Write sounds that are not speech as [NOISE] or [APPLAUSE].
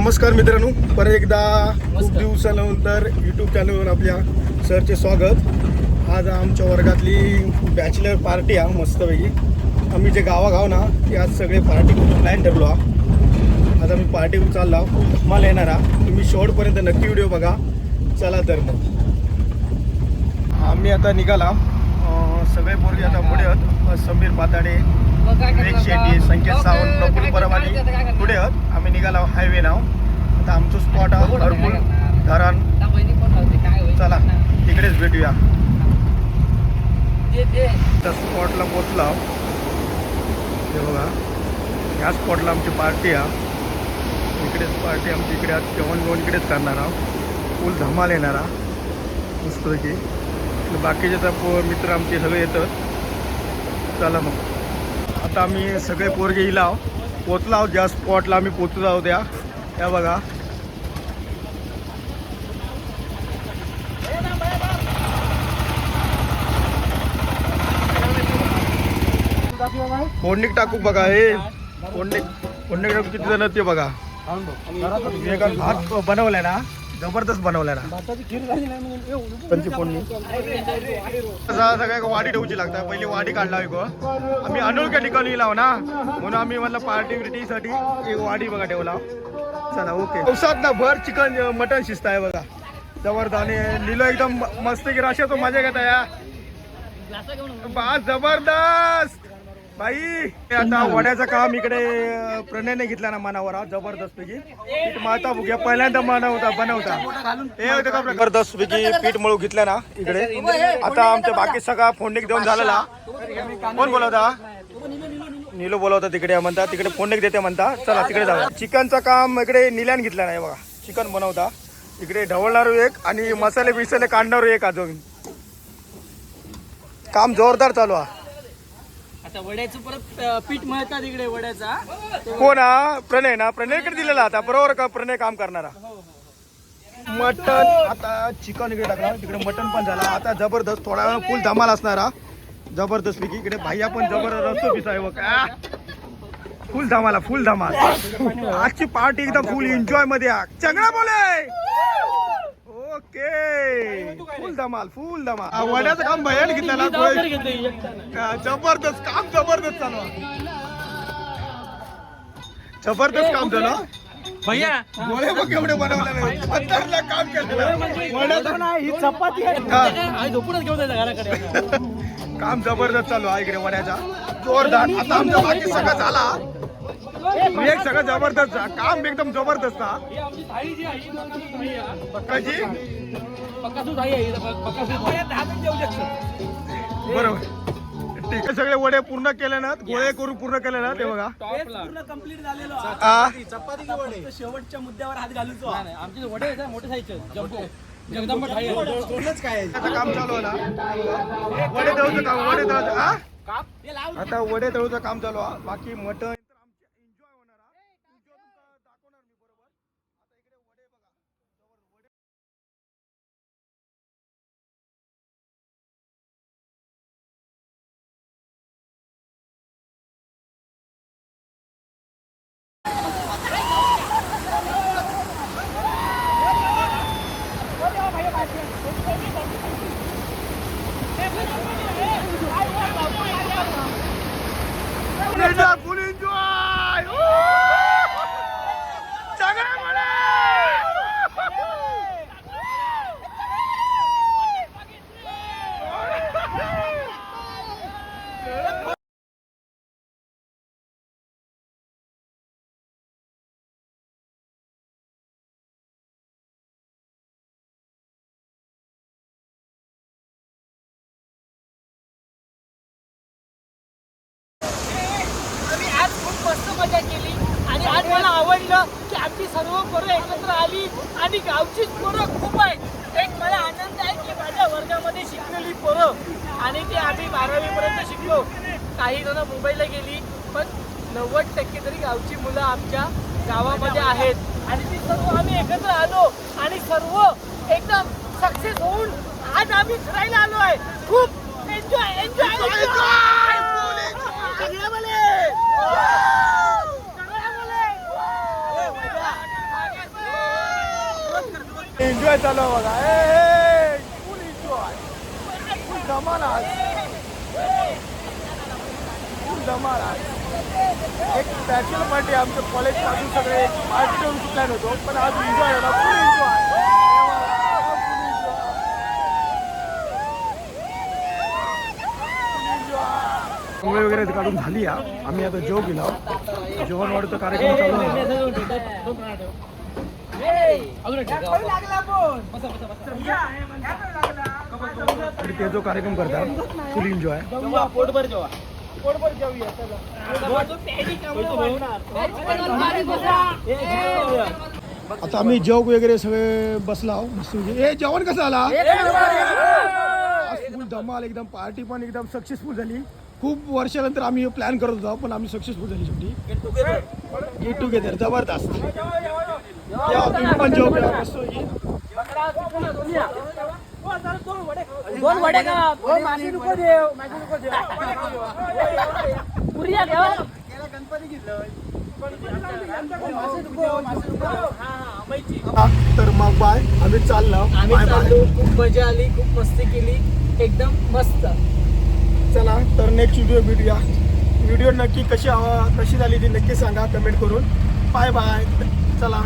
नमस्कार मित्रांनो. परत एकदा खूप दिवसानंतर यूट्यूब चॅनलवर आपल्या सरचे स्वागत. आज आमच्या वर्गातली बॅचलर पार्टी आहे मस्तपैकी. आम्ही जे गावागाव ना ते आज सगळे पार्टी प्लॅन ठरलो हा आज आम्ही पार्टी चाललो खूप धमाल येणार हा तुम्ही शेवटपर्यंत नक्की व्हिडिओ बघा. चला तर मग. आम्ही आता निघाला. सगळे पोरगे आता पुढे आहेत. समीर पाताडे विवेक शेट्टी संकेत सावंत परब आणि पुढे आहेत. आम्ही निघाला हायवे नाव आता आमचं स्पॉट आहे हरकुल धरण. चला तिकडेच भेटूया. त्या स्पॉटला पोचला हे बघा. ह्या स्पॉटला आमची पार्टी आहे. इकडेच पार्टी आमची इकडे आज जेवण जेवण इकडेच करणार आहोत. फुल धमाल येणार हा मस्तपैकी. आणि बाकीचे तर मित्र आमचे सगळे येतात. चला मग. आता आम्ही सगळे पोरगे इला आहोत. पोचलो आहोत ज्या स्पॉटला आम्ही पोचलो आहोत त्या. त्या बघा. फोडणीक टाकू बघा हे. फोडणीक फोडणीक टाकू किती जण ते बघा. भात बनवलाय ना जबरदस्त बनवलाय ना. त्यांची फोडणी सगळ्या वाडी ठेवची लागतात. पहिली वाडी काढला गो आम्ही अनोळख्या ठिकाणी लाव ना म्हणून आम्ही म्हणलं पार्टी बिर्टीसाठी एक वाडी बघा ठेवला. चला ओके पावसात ना भर चिकन मटन शिस्त आहे बघा. जबरदस्त आणि लिलो एकदम मस्त की राशी तो मजा घेता या बा जबरदस्त! बाई आता वड्याचं काम इकडे प्रणयने घेतला ना मनावर हा जबरदस्त पैकी. पीठ मळता बघूया पहिल्यांदा बनवता बनवता. हे होतं का जबरदस्त पैकी पीठ मळू घेतलं ना इकडे. आता आमच्या बाकी सगळा फोंडेक देऊन झालेला. कोण बोलवता? निलो बोलवता तिकडे म्हणता. तिकडे फोंडेक देते म्हणता. चला तिकडे जाऊ चिकनचं काम इकडे निल्यान घेतलं नाही बघा. चिकन बनवता. इकडे ढवळणार एक आणि मसाले बिसाले काढणार एक अजून. काम जोरदार चालू आहे. आता वड्याचं परत पीठ मळतात इकडे वड्याचा. कोण हा प्रणय ना प्रणयकडे दिलेला आता बरोबर का? प्रणय काम करणारा. मटन आता चिकन इकडे टाकला तिकडे मटन पण झाला. आता जबरदस्त थोडा वेळ फुल धमाल असणारा जबरदस्त पैकी इकडे भाईया पण जबरदस्त पिस आहे. फुल धमाला फुल धमाल. आजची पार्टी एकदम फुल एन्जॉयमध्ये आहे. चंगडा बोले! ओके. फुल धमाल फुल धमाल. वड्याचं काम भयान घेतलेला. हा, जबरदस्त काम जबरदस्त चालू. जबरदस्त काम झालं. भैया. गोळे बघ एवढे बनवलेले काम केलेलं वड्याचं ही चपाती. आहे. झोपूनच घेऊन जायचं घराकडे. आता. [LAUGHS] काम जबरदस्त चालू आहे इकडे वड्याचा. जोरदार. आता आमचा बाकी सगळं झाला. एक सगळं जबरदस्त काम एकदम जबरदस्त हा ही आमची थाळी जी आहे ही थाळी आहे. थाळी आहे ही थाळी. बरोबर. ठीक आहे सगळे वडे पूर्ण केले ना? गोळे करून पूर्ण केले ना ते बघा? कंप्लीट झालेलो. आहे. आ, फक्त शेवटच्या मुद्द्यावर हात घालूचो नाही, नाही, आमचे वडे आहेत ना, मोठे साईजचे. जम्बो. जगदंबा थाळी आहे. त्याचं काम चालू आहे ना? वडे तळूचं काम वडे तळूचं हा आता वडे तळूचं काम चालू आहे. बाकी मटन एन्जॉय होणार हा. Enjoy तुमका दाखवणार मी बरोबर आता इकडे वडे बघा Enjoy, full enjoy! सगळे वडे! आम्ही आज खूप मस्त मजा केली आणि आज मला आवडलं की सर्व पोरं एकत्र आली आणि गावचीच पोरं खूप आहेत. एक मला आनंद आहे की माझ्या वर्गामध्ये शिकलेली पोरं आणि ती आम्ही बारावीपर्यंत शिकलो. काही जण मुंबईला गेली पण नव्वद टक्के तरी गावची मुलं आमच्या गावामध्ये आहेत. आणि ती सर्व आम्ही एकत्र आलो आणि सर्व एकदम सक्सेस होऊन आज आम्ही फिरायला आलो आहे. खूप एन्जॉय एन्जॉय सगळ्या मुले! सगळ्या मुले! एन्जॉय चालू बघा. ए फुल एन्जॉय फुल धमाल आज फुल धमाल आज एक बॅचलर पार्टी आमच्या कॉलेजपासून सगळे. पार्टी ठेवून प्लॅन होतो पण आज एन्जॉय झाला फुल एन्जॉय आंघोळ वगैरे काढून झाली आम्ही आता जेव गेलो जेवण वाढतो कार्यक्रम चालू ते जो कार्यक्रम करतात फुल एन्जॉय पोटभर जेवा पोटभर जेवूया आता आम्ही जेव वगैरे सगळे बसला ए जेवण कसं आला धमाल एकदम पार्टी पण एकदम सक्सेसफुल झाली. खूप वर्षानंतर आम्ही प्लॅन करत होतो पण आम्ही सक्सेसफुल झाली शेवटी. गेट टुगेदर जबरदस्त. दोन वडे का? माशी नको देव माशी नको देव. पुरिया घ्या हा, तर मग बाय आम्ही चाललो. आम्ही बाय चाललो बाय खूप मजा आली खूप मस्ती केली. एकदम मस्त. चला तर नेक्स्ट व्हिडिओ भेटूया. व्हिडिओ नक्की कशी कशी झाली ती नक्की सांगा कमेंट करून. Bye bye. चला.